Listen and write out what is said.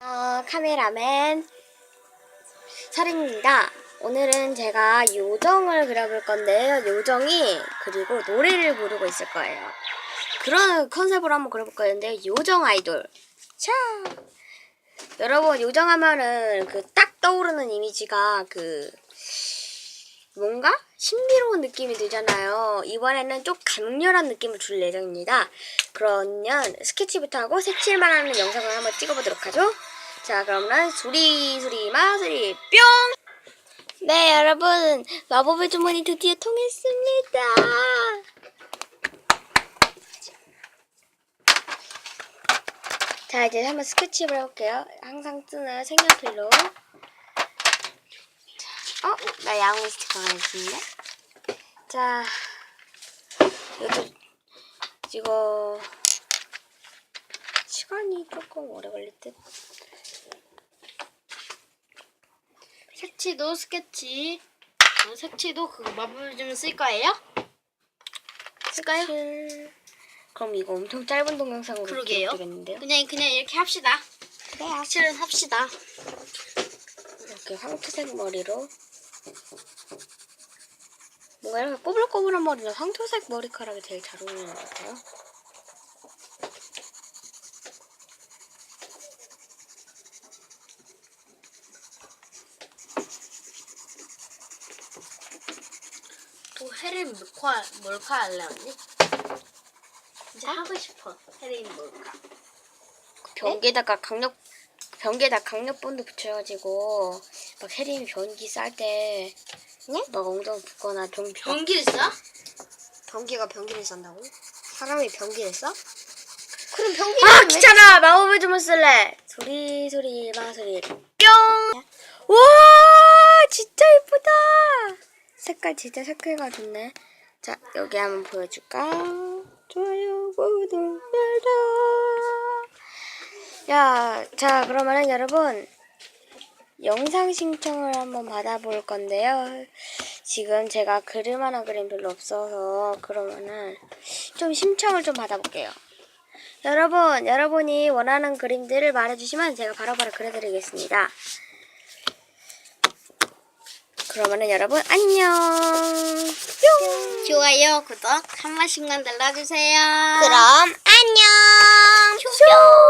어, 카메라맨 설인입니다. 오늘은 제가 요정을 그려볼 건데요. 요정이 그리고 노래를 부르고 있을 거예요. 그런 컨셉으로 한번 그려볼 거였는데 요정 아이돌. 자, 여러분 요정하면은 그 딱 떠오르는 이미지가 그 뭔가 신비로운 느낌이 들잖아요. 이번에는 좀 강렬한 느낌을 줄 예정입니다. 그러면 스케치부터 하고 색칠만 하는 영상을 한번 찍어보도록 하죠. 자, 그러면 수리 수리 마수리 뿅! 네, 여러분 마법의 주문이 드디어 통했습니다. 자, 이제 한번 스케치를 해볼게요. 항상 쓰는 색연필로. 어? 나 야옹이 스티커 가 있는데? 자, 이것도 이거 시간이 조금 오래 걸릴 듯. 색치도 스케치, 어, 색치도 그거 마법을 좀쓸 거예요? 쓸까요? 칠. 그럼 이거 엄청 짧은 동영상으로 그러게요. 되겠는데요? 그냥 그냥 이렇게 합시다. 그래요. 색칠은 합시다. 이렇게 황토색 머리로 뭔가 이렇게 꼬불꼬불한 머리는 황토색 머리카락이 제일 잘 어울리는 것 같아요. 또 해린 몰카 몰카 할래 언니? 이제 하고 싶어. 해린 몰카. 변기에다가 강력 변기에다 강력 본드 붙여가지고 막 혜림이 변기 쌀때막 엉덩이 붓거나 좀 변... 변기를 써? 변기가 변기를 싼다고? 사람이 변기를 써? 그럼 변기 아 귀찮아. 마법을 좀 쓸래. 소리 소리 마소리. 뿅! 와 진짜 예쁘다. 색깔 진짜 색깔가 좋네. 자 여기 한번 보여줄까? 좋아요 구독 알람 야 자 그러면은 여러분 영상 신청을 한번 받아볼 건데요 지금 제가 그림 하나 그림 별로 없어서 그러면은 좀 신청을 좀 받아볼게요 여러분, 여러분이 원하는 그림들을 말해주시면 제가 바로바로 그려드리겠습니다. 그러면은 여러분, 안녕! 뿅! 좋아요, 구독 한 번씩만 눌러주세요. 그럼 안녕 뿅!